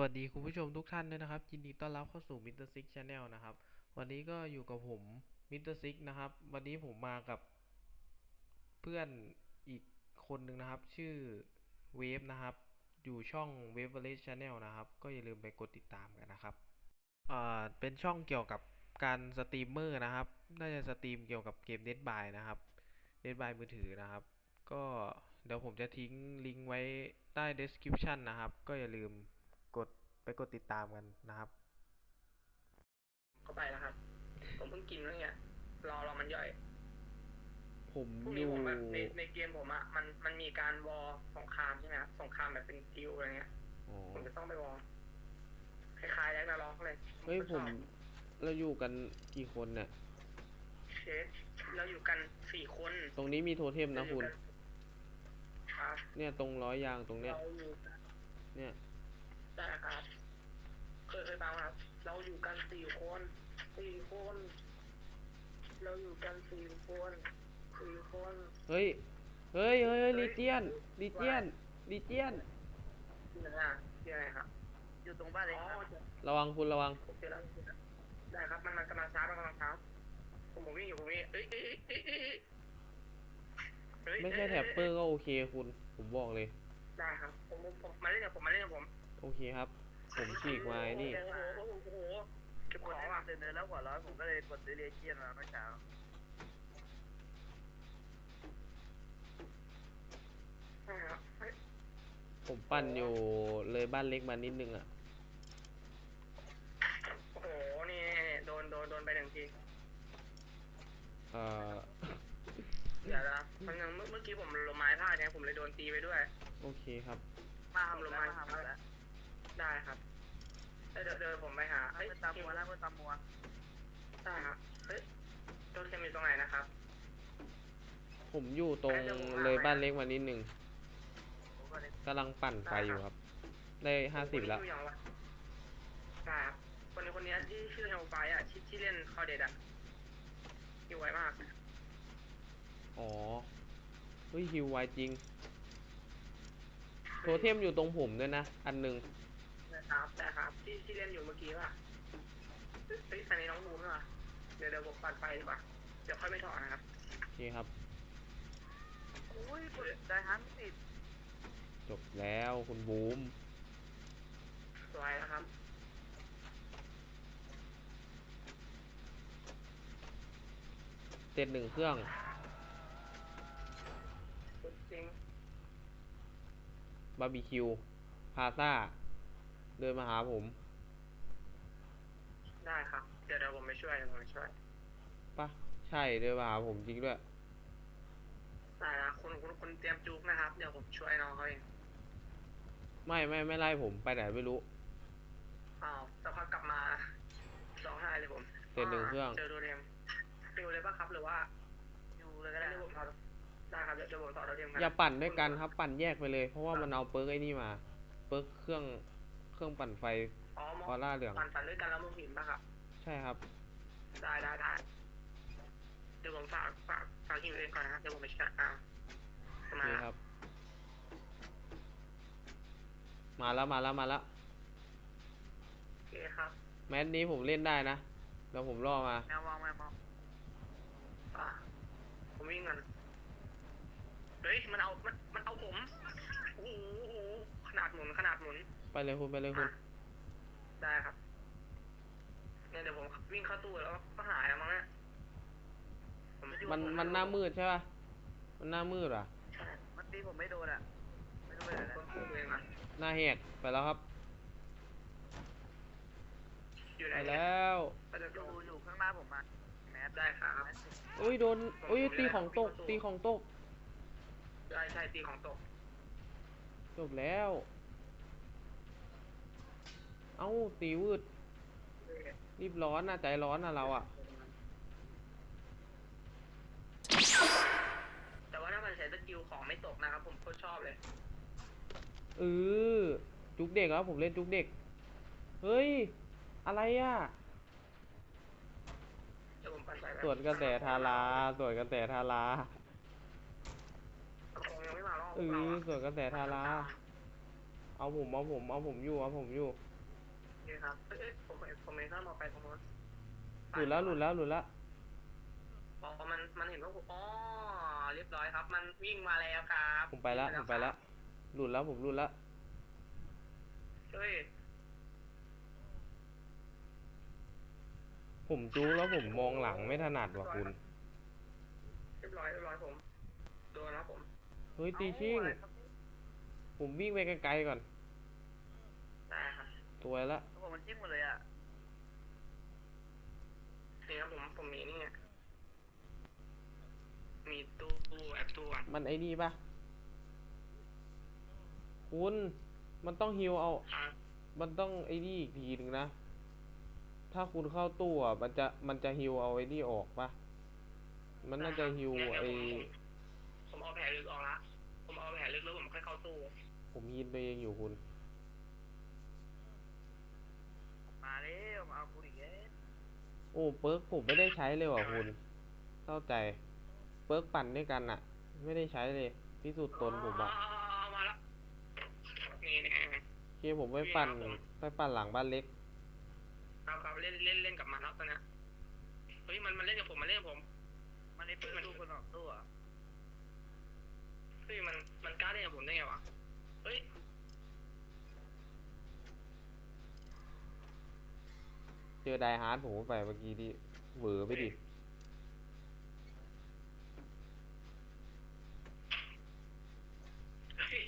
วัสดีคุณผู้ชมทุกท่านด้วยนะครับ ยินดีต้อนรับเข้าสู่ Mr. Six Channel นะครับ วันนี้ก็อยู่กับผม Mr. Six นะครับ วันนี้ผมมากับเพื่อนอีกคนหนึ่งนะครับ ชื่อเวฟนะครับ อยู่ช่อง w a v e v a l e Channel นะครับ ก็อย่าลืมไปกดติดตามกันนะครับอ่าเป็นช่องเกี่ยวกับการสตรีมเมอร์นะครับ น่าจะสตรีมเกี่ยวกับเกม Dead by นะครับ Dead by มือถือนะครับ ก็เดี๋ยวผมจะทิ้งลิงก์ไว้ใต้ description นะครับ ก็อย่าลืม ไปกดติดตามกันนะครับ เข้าไปแล้วครับ ผมเพิ่งกินเมื่อกี้รอรอมันย่อย ผมพรุ่งอนี้ยู่ผมแบบในในเกมผมอะมันมันมีการวอลสงครามใช่ไหมครับสงครามแบบเป็นกิลด์อะไรเงี้ย อ๋อผมจะต้องไปวอลคล้ายๆแร็กนาล็อกเลยเฮ้ยก็ผชอมบเราอยู่กันกี่คนเนี่ย เชฟเราอยู่กันสี่คนตรงนี้มีโทเทมนะคุณเราอยู่กัครับเนี่ยตรงร้อยยางตรงเนี้ย เราอยู่กันเนี่ย ได้ครับเค ยเคยฟังไหมครับเราอยู่กันสี่คนสี่คน เราอยู่กันสี่คนสี่คนเฮ้ย เฮ้ยเฮ้ยเฮ้ยลีเจียนลีเจียนลีเจียนที่ไหนอะที่ไหนครับอยู่ตรงบ้านเล็กครับระวังคุณระวังเจอแล้วเจอแล้วได้ครับมันมันกำลังช้ามันกำลังช้าผมผมวิ่งอยู่ผมวิ่งเอ้ยเอ้ยเอ้ยเอ้ยเอ้ยไม่ใช่แท็บเปอร์ก็โอเคคุณ ผมบอกเลย ได้ครับผมผมผมมาเล่นกับผมมาเล่นกับผม โอเคครับ ผมฉีกมาไอ้นี่ โอ้โหโอ้โหโอ้โหเก็บของอะเดินเดินแล้วหัวร้อนผมก็เลยกดซื้อเรียเจียนมาเมื่อเช้าใช่ครับเฮ้ยผมปั่นอยู่เลยบ้านเล็กมานิดนึงอะ โอ้โห นี่โดนโดนโดนไปหนึ่งที เอ่อ เดี๋ยวนะมันยังเมื่อเมื่อกี้ผมลมไม้พลาดเนี่ยผมเลยโดนตีไปด้วย โอเคครับ มาทำลงมาทำแล้ว ได้ครับเอ้ยเดี๋ยวเดี๋ยวผมไปหาเอ้ยเมื่อตามมัวแล้วเมื่อตามมัวได้ครับเฮ้ยตัวเค็มอยู่ตรงไหนนะครับ ผมอยู่ตรงเลยบ้านเล็กมานิดนึงผมก็เลยกำลังปั่นไฟอยู่ครับ ได้ห้าสิบแล้วคนนี้ชื่อยังวะได้ครับคนนี้คนนี้ที่ชื่อเฮลไฟอะที่ที่เล่นคอเด็ดอะอยู่ไวมาก อ๋อ เฮ้ยฮิวไวจริง โทเทมอยู่ตรงผมด้วยนะ อันหนึง นะครับได้ครับ ที่ที่เล่นอยู่เมื่อกี้ว่ะเฮ้ยอันนี้น้องบูมใช่ปะเดี๋ยวเดี๋ยวผมปั่นไฟดีกว่าเดี๋ยวค่อยไม่ถอดนะครับโอเคครับ อุ้ยกดได้ฮันติดจบแล้วคุณบูมสวยนะครับ เต็ดหนึ่งเครื่องสุดจริงบาร์บีคิว พาซ่า เดินมาหาผม ได้ครับ เดี๋ยวเดี๋ยวผมไปช่วยเดี๋ยวผมไปช่วยปะใช่เดินมาหาผมจริงด้วย ได้นะคุณคุณคุณเตรียมจุกนะครับ เดี๋ยวผมช่วยน้องเขาเองไม่ไม่ไม่ไล่ผมไปไหนไม่รู้ อ้าวสักพักกลับมาร้องไห้เลยผมเสร็จหนึ่งเครื่องเจอโดเรมเร็วเลยป่ะครับหรือว่าอยู่เลยก็ได้ได้เดี๋ยวผมถอดได้ครับเดี๋ยวเดี๋ยวผมถอดโดเรมอย่าปั่นด้วยกันครับ ปั่นแยกไปเลย เพราะว่ามันเอาเปิร์กไอ้นี่มา เปิร์กเครื่อง เครื่องปั่นไฟอ๋อมออร่าเหลือง ปั่นปั่นด้วยกันแล้วมองเห็นป่ะครับ ใช่ครับ ได้ได้ได้เดี๋ยวผมฝากฝากฝากคิวเองก่อนนะครับเดี๋ยวผมไปช่วยอ่าโอมาเคครับ มาแล้วมาแล้วมาแล้ว โอเคครับแมตช์นี้ผมเล่นได้นะแล้วผมล่อมา แมวมองแมวมองอ่าผมวิ่งกันเฮ้ยมันเอามันมันเอาผมโอ้โหโอ้โหขนาดหมุนขนาดหมุน ไปเลยคุณไปเลยคุณอะได้ครับเนี่ยเดี๋ยวผมวิ่งเข้าตู้แล้วก็หายแล้วมั้งเนี่ยผมมันมันหน้ามืดใช่ป่ะมันหน้ามืดอะใช่มันตีผมไม่โดนอะไม่รู้ไปไหนคแล้วนพูดเองอะหน้าแหกไปแล้วครับ อยู่ไหนไปเนี่ยแล้วก็จะอดูยู่อยู่ข้างหน้าผมมาแมสได้ครับแมสติดอุ้ยโดนอุ้ยตีของตกตีของตกได้ใช่ตีของตกจบแล้ว เอ้าตีวืดรีบร้อนนะใจร้อนนะเราอะ แต่ว่าถ้ามันใช้สกิลของไม่ตกนะครับ ผมโคตรชอบเลย เออ จุกเด็กครับผมเล่นจุกเด็ก เฮ้ย อะไรอะเดี๋ยวผมปั่นไปสวนกระแสทาราสวนกระแสทาราคงยังไม่มาหรอกเออสวนกระแสทาราเอาผมเอาผมเอาผมอยู่เอาผมอยู่ นี่ครับเอ้ยเอ้ยผมเห็นผมเห็นข้ามออกไปตรงนู้นหลุดแล้วหลุดแล้วหลุดแล้วอ๋อมันมันเห็นว่าผมอ๋อเรียบร้อยครับ มันวิ่งมาแล้วครับผมไปละผมไปละหลุดแล้วผมหลุดละเฮ้ยผมจู้แล้วผมมองหลังไม่ถนัดว่ะคุณเรียบร้อยเรียบร้อยผมโดนนะผมเฮ้ยตีชิ่งเอ้าอะไรครับผมวิ่งไปไกลๆก่อนได้ครับ ตัวละผมมันจิ้มหมดเลยอะนี่ครับผมผมมีนี่มีตู้ตู้แอปตู้อะมันไอ้นี่ปะคุณมันต้องฮิวเอาอะมันต้องไอ้นี่อีกทีหนึ่งนะ ถ้าคุณเข้าตู้อะมันจะมันจะฮิวเอาไอ้นี่ออกปะมันน่าจะฮิวเนี่ยไอ้เดี๋ยวผมผมผมเอาแผลลึกออกละผมเอาแผลลึกแล้วผมค่อยเข้าตู้ ผมยินตัวเองอยู่คุณ มาเร็วมาเอากูอีกแล้วโอ้เปิร์กผมไม่ได้ใช้เลยว่ะคุณเข้าใจ เปิร์กปั่นด้วยกันอะไม่ได้ใช้เลย พิสูจน์ตนผมอะอ๋อมาละนี่นี่โอเคผมไปปั่นครับผมไปปั่นหลังบ้านเล็กครับครับเล่นเล่นเล่นกับมันแล้วตอนเนี้ยเฮ้ยมันมันเล่นกับผมมันเล่นกับผม มันได้เปิดตู้คนออกตู้อะเฮ้ยมันมันกล้าเล่นกับผมได้ไงวะเฮ้ย เจอไดฮาร์ดผมก็ไปเมื่อกี้ที่เหวอไปดิเฮ้ย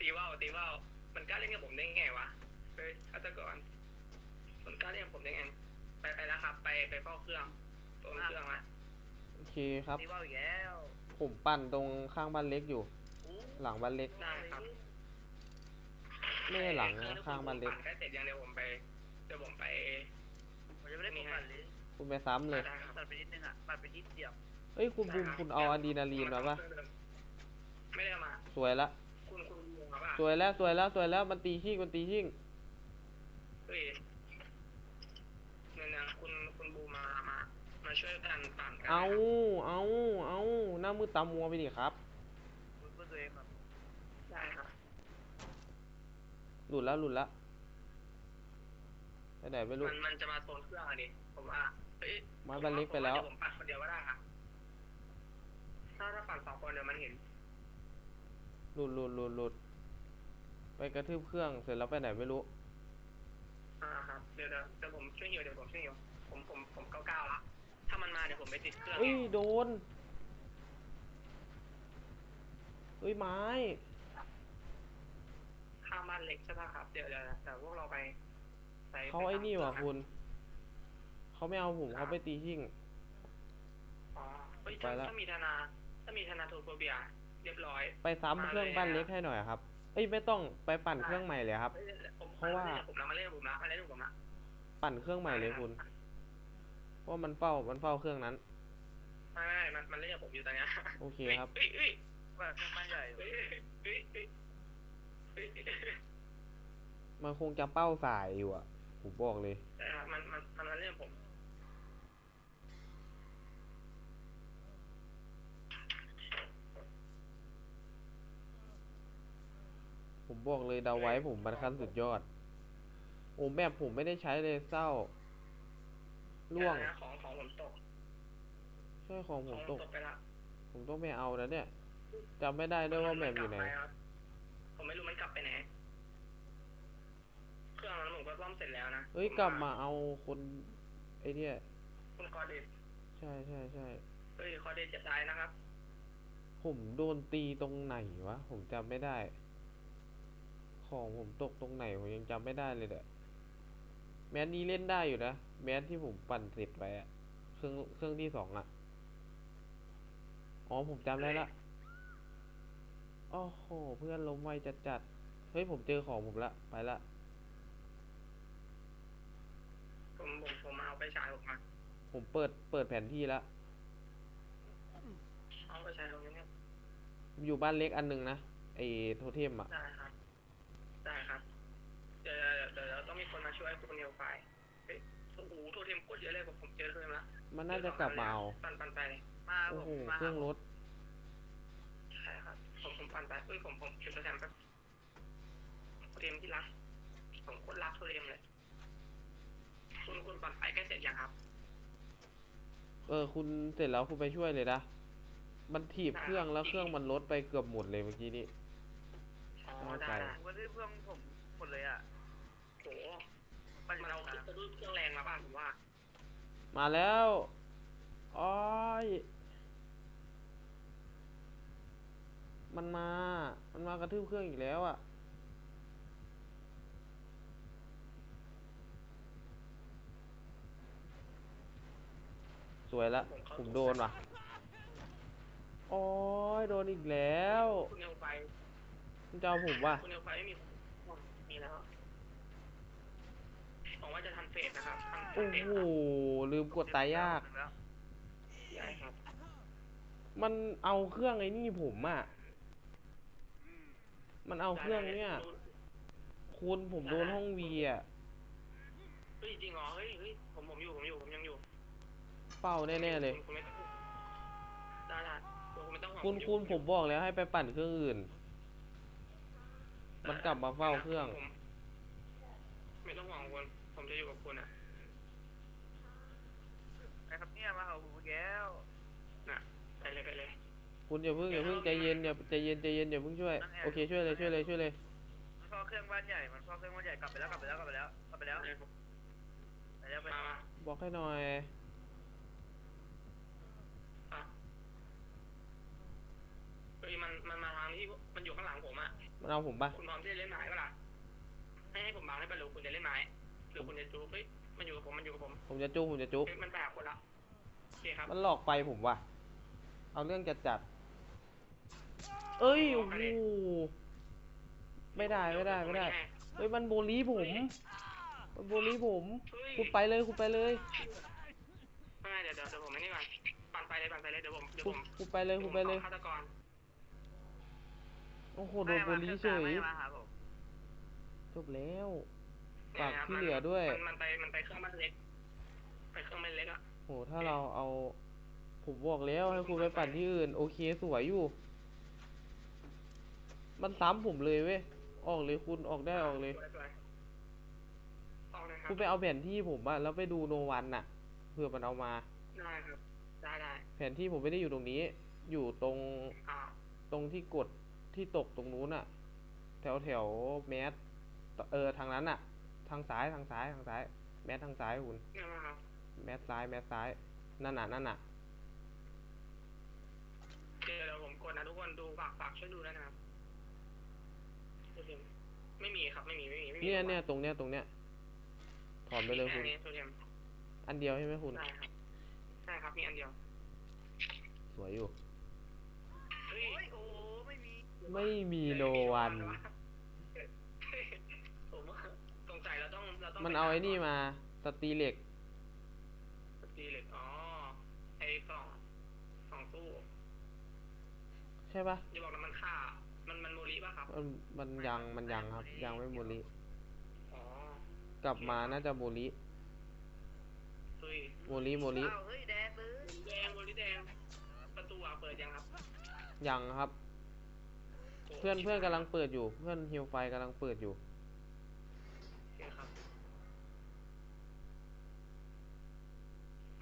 ตีว่าวตีว่าวมันกล้าเล่นกับผมได้ไงวะเฮ้ยฆาตกรมันกล้าเล่นกับผมได้ไงไปไปแล้วครับ ไปไปเฝ้าเครื่องตัวเครื่องละโอเคครับตีว่าวอีกแล้วผมปั่นตรงข้างบ้านเล็กอยู่อู้หลังบ้านเล็กได้ครับไม่ใช่หลังเครื่นะที่ข้างบ้านเล็กผมปั่นใกล้เสร็จยังเดี๋ยวผมไปเดี๋ยวผมไป ผมจะไม่ได้ผมปั่นเลยคุณไปซ้ำเลยได้ครับปั่นไปนิดนึงอะปั่นไปนิดเดียวเอ้ยคุณบูมคุณเอาอะดรีนาลีนมาปะไม่ได้เอามา สวยละคุณคุณบูมมาป่ะสวยแล้วสวยแล้วสวยแล้วมันตีชิ่งมันตีชิ่งเฮ้ยเนี่ยนะคุณคุณบูมมามามาช่วยกันปั่นกันเอาเอาเอาหน้ามืดตามัวไปดิครับรู้เพื่อตัวเองแบบได้ครับหลุดแล้วหลุดแล้ว ไปไหนไม่รู้ มันมันจะมาโซนเครื่องอะดิผมว่าเฮ้ยมาบ้านเล็กไปแล้ว ผมาเดี๋ยผมปั่นคนเดียวก็ได้ครับถ้าถ้าปั่นสองคนเดี๋ยวมันเห็นหลุดหลุดหลุดหลุดไปกระทืบเครื่องเสร็จแล้วไปไหนไม่รู้ อ่าครับเดี๋ยวเดี๋ยวเดี๋ยวผมช่วยหิวเดี๋ยวผมช่วยหิวผมผมผมเก้าเก้าละถ้ามันมาเดี๋ยวผมไปติดเครื่องเอ้ยไงโดนเอ้ยไม้ ข้ามบ้านเล็กใช่ป่ะครับเดี๋ยวเดี๋ยวเดี๋ยวพวกเราไป ไปเขาปไอ้ตมนี่ว่ะเครื่คุองณเขาไม่เอาผมเขาไปตีชิ่งอ๋อเฮ้ยไปถ้าละ ถ้ามีธนา ถ้ามีธนาโทรโฟเบียเรียบร้อย ไปซ้ำเครื่องบ้านเล็กให้หน่อยครับ เอ้ยไม่ต้องไปปั่นเครื่องใหม่เลยครับเฮ้ยผมเพราะว่ามล่นกับผมนะมาเล่นกับผมนะมาเล่นกับผมนะปั่นเครื่องใหม่เลยคุณเพราะมันเฝ้ามันเฝ้าเครื่องนั้นไม่ไม่ไม่มันมันเล่นกับผมอยู่ตอนเนี้ยโอเคครับ เฮ้ยเฮ้ยว่าเครื่องบ้านใหญ่เฮ้ยเฮ้ยเฮ้ยเฮ้ยเฮ้ยมันคงจะเป้าสายอยู่อะ ผมบอกเลยแต่มันมันมันมาเล่นกับผม ผมบอกเลยดาวไว้ผมมันขั้นสุดยอด โอ้แมปผมไม่ได้ใช้เลยเศร้าล่วงเดี๋ยนะของของผมตกใช่ของขผองมผตมกตกไปละผมต้องไปเอานะเนี่ยจำไม่ได้ด้วยว่าแมปอยู่ไหนกลับปครับผมไม่รู้มันกลับไปไหน เครื่องนั้นผมก็ซ่อมเสร็จแล้วนะเฮ้ยผกลับมาเอาคนไอ้เนี่ย คุณคอเดตใช่ใช่ใช่เฮ้ยคอเดตจะตายนะครับ ผมโดนตีตรงไหนวะ ผมจำไม่ได้ ของผมตกตรงไหน ผมยังจำไม่ได้เลยเนี่ยแมสนี้เล่นได้อยู่นะ แมสที่ผมปั่นเสร็จไปอะเครื่องเครื่องที่สองอะอ๋อผมจำได้ละโอ้โห เพื่อนล้มไวจัดจัดๆเฮ้ย ผมเจอของผมละ ไปละ ผมผมผมเอาไปฉายผมมาผมเปิดเปิดแผนที่ละเอาไปฉายตรงนี้เนี่ยอยู่บ้านเล็กอันหนึงนะไอโทเทมอะได้ครับ ได้ครับ เดี๋ยวเดี๋ยวเดี๋ยวต้องมีคนมาช่วยคุณเนวไฟเฮ้ยโอ้โหโทรเทมโคตรเยอะเลยผมผมเจอโทรเทมละมันน่าจะกลับมาเอาปั่นปั่นไปเลยมาโอ้ผมโหมาเครื่องรถใช่ครับผมผมปั่นไปเอ้ยผมผมเก็บตัวแทนแป๊บเรียมที่รักผมโคตรรักเรียมเลย คุณคุณปั่นไฟใกล้เสร็จยังครับ เออ คุณเสร็จแล้วคุณไปช่วยเลยนะ มันถีบเครื่องแล้วเครื่องมันลดไปเกือบหมดเลยเมื่อกี้นี้ อ๋อเข้าใจได้ได้ผมก็ได้เพื่อนผมหมดเลยอะโหปั่นมันเอามาเครื่องเครื่องแรงมาบ้างผมว่า มาแล้วอ้อยมันมา มันมากระทืบเครื่องอีกแล้วอะ วยละผมโดนว่ะ โอ้ยโดนอีกแล้วคุณเอลไฟมันจะเอาผมว่ะคุณเอลไฟไม่มีมีแล้วหวังว่าจะทันเฟสนะครับทันโอ้เฟสโหลืมกดตายยากแล้วใช่ครับมันเอาเครื่องไอ้นี่ผมอะ มันเอาเครื่องเนี่ยคุณผมโดนห้องวีอะเฮ้ยจริงเหรอเฮ้ยเฮ้ยผมผมอยู่ผมอยู่ผมยังอยู่เป้าแน่ๆเลยคุณไม่ต้องได้ได้คุณไม่ต้องห่วงคุณอยู่คุณผมบอกแล้วให้ไปปั่นเครื่องอื่น มันกลับมาเฝ้าเครื่องผมไม่ต้องห่วงคุณผมจะอยู่กับคุณอะไอ้ครับเนี่ยมาเอาผมแก้วน่ะไปเลยไปเลย คุณอย่าเพิ่งอย่าเพิ่งใจเย็นอย่าใจเย็นใจเย็นอย่าเพิ่งช่วย โอเคช่วยเลยช่วยเลยช่วยเลยมันเข้าเครื่องบ้านใหญ่ มันเข้าเครื่องบ้านใหญ่กลับไปแล้วกลับไปแล้วกลับไปแล้วกลับไปแล้ว ไปเลยไปแล้วไปมามาบอกให้หน่อย อะเฮ้ยมันมันมาทางที่มันอยู่ข้างหลังผมอะมันเอาผมปะคุณพร้อมที่จะเล่นไม้ปะล่ะให้ให้ผมบังให้ไปหรือคุณจะเล่นไม้หรือคุณจะจูบเฮ้ยมันอยู่กับผมมันอยู่กับผมผมจะจุผมจะจุเฮ้ยมันไปหาคนละโอเคครับมันหลอกไปผมว่ะ เอาเรื่องจัดจัดเอ้ยโอ้โหไม่ได้ไม่ได้ไม่ได้เฮ้ยมันโบลีผม มันโบลีผม เฮ้ยคุณไปเลยคุณไปเลยไม่ไม่เดี๋ยวเดี๋ยวเดี๋ยวผมไม่นี่ก่อนปั่นไปเลยปั่นไปเลยเดี๋ยวผมเดี๋ยวคุผณมคุณไปเลยคุณไปเลยผมขอฆาตกร โอ้โหโดนโบลีเฉย ไม่มาหาผมจบแล้วนี่ฝากนะครับที่เหลือด้วย มันมันไปมันไปเครื่องบ้านเล็ก ไปเครื่องบ้านเล็กอะโห ถ้าเราเอา ผมบอกแล้วให้คุณไปปั่นที่อื่น โอเคสวยอยู่ มันซ้ำผมเลยเว้ย ออกเลยคุณออกได้ออกเลยสวยๆออกเลยครับ คุณไปเอาแผนที่ผมอะแล้วไปดูโนวันน่ะเผื่อมันเอามา ได้ครับ ได้ได้แผนที่ผมไม่ได้อยู่ตรงนี้ อยู่ตรงอ่าตรงที่กด ที่ตกตรงนู้นอะแถวแถวแมสเออทางนั้นอะทางซ้ายทางซ้ายทางซ้าย แมสทางซ้ายคุณเนี่ยมาครับแมสซ้าย แมสซ้ายนั่นน่ะนั่นน่ะเดี๋ยวเดี๋ยวผมกดนะทุกคนดูฝากฝากช่วยดูด้วยนะครับโอเคไม่มีครับไม่มีไม่มีไม่มีเนี่ยเนี่ยตรงเนี้ยตรงเนี้ยถอนไปเลยคุณมีแค่นี้โซเดียมอันเดียวใช่ไหมคุณได้ครับใช่ครับมีอันเดียว สวยอยู่เฮ้ยโอ้ยโอ้ไม่มี ไม่มีโนวัน ผมว่าสงสัยเราต้องเราต้องมันเอาไอ้นี่มาสตรีเหล็กสตีเหล็กอ๋อไอ้สองสองตู้ใช่ปะอย่าบอกนะมันฆ่า มันมันโมลิป่ะครับมันมันยังมันยังครับ ยังไม่โมลิอ๋อกลับมาน่าจะโมลิเฮ้ยโมลิโมลิอ้าวเฮ้ยแดงเลยแดงโมลิแดงประตูอะเปิดยังครับยังครับโเพื่อนเพื่อนกำลังเปิดอยู่ เพื่อนฮิวไฟกำลังเปิดอยู่ โอเคครับ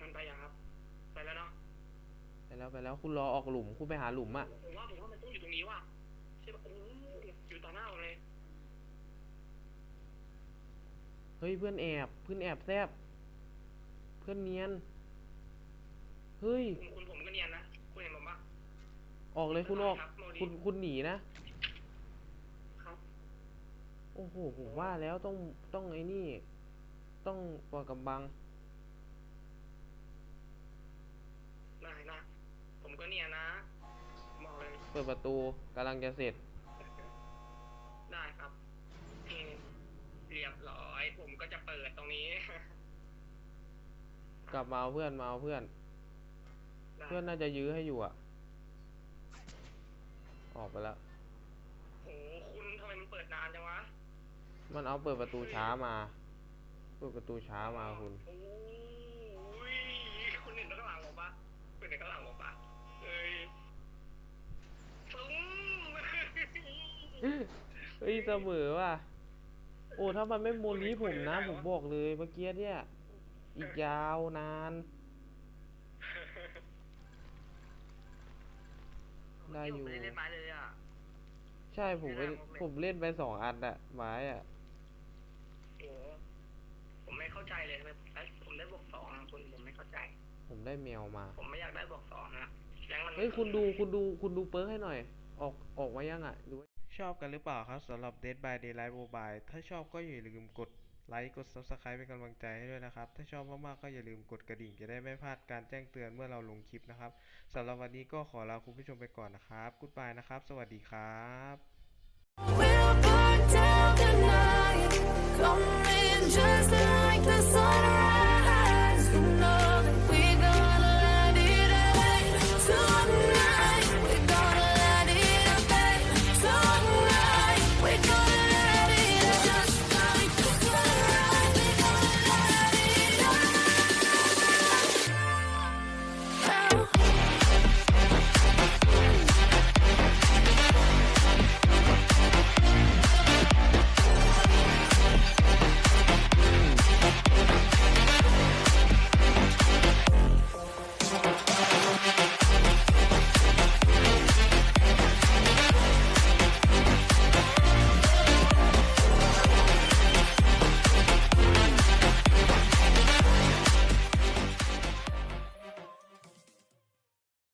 มันไปยังครับ ไปแล้วเนาะ ไปแล้วไปแล้วคุณรอออกหลุมคุณไปหาหลุมอะผมว่าผมว่ามันต้องอยู่ตรงนี้ว่ะใช่ป่ะโอ้โหอยู่ต่อหน้าผมเลย เฮ้ยเพื่อนแอบเพื่อนแอบแซบเพื่อนเนียน เฮ้ย คุณคุณผมก็เนียนนะ คุณเห็นผมปะออกเลยคุณออกครับโมลิคุณคุณหนีนะครับ โอ้โหผมว่าแล้วต้องต้องไอ้นี่ ต้องปล่อยกำบังได้นะ ผมก็เนียนนะบอกเลยเปิดประตูกำลังจะเสร็จ ได้ครับนี่เรียบร้อย ผมก็จะเปิดตรงนี้ กลับมาเอาเพื่อนมาเอาเพื่อน ได้เพื่อนน่าจะยื้อให้อยู่อะ ออกไปแล้ว โอ้โหคุณทำไมมันเปิดนานจังวะ มันเอาเปิดประตูช้ามา เปิดประตูช้ามาคุณ โอ้ยคุณเห็นข้างหลังผมปะคุณเห็นข้างหลังผมปะเอ้ยปึ้งเฮ้ยเสมอว่ะ โอ้ถ้ามันไม่โมลีผมนะ ผมบอกเลยเมื่อกี้เนี่ย อีกยาวนาน ได้อยู่ ไม่ได้เล่นไม้เลยอะ ใช่ผมไปไม่ได้ผมเล่นผมเล่นไปสองอันอะไม้อะโอ้ ผมไม่เข้าใจเลยทำไมผมได้ผมได้บวกสองอะคุณผมไม่เข้าใจ ผมได้แมวมา ผมไม่อยากได้บวกสองนะยังมันเฮ้ยคุณดูคุณดูคุณดูเปิร์กให้หน่อย ออกออกมายังอะดูชอบกันหรือเปล่าครับสำหรับ Dead by Daylight Mobile ถ้าชอบก็อย่าลืมกดไลค์กด Subscribe เป็นกำลังใจให้ด้วยนะครับ ถ้าชอบมากๆก็อย่าลืมกดกระดิ่งจะได้ไม่พลาดการแจ้งเตือนเมื่อเราลงคลิปนะครับสำหรับวันนี้ก็ขอลาคุณผู้ชมไปก่อนนะครับ กู๊ดบายนะครับ สวัสดีครับ Coming just like the sunrise, you know that we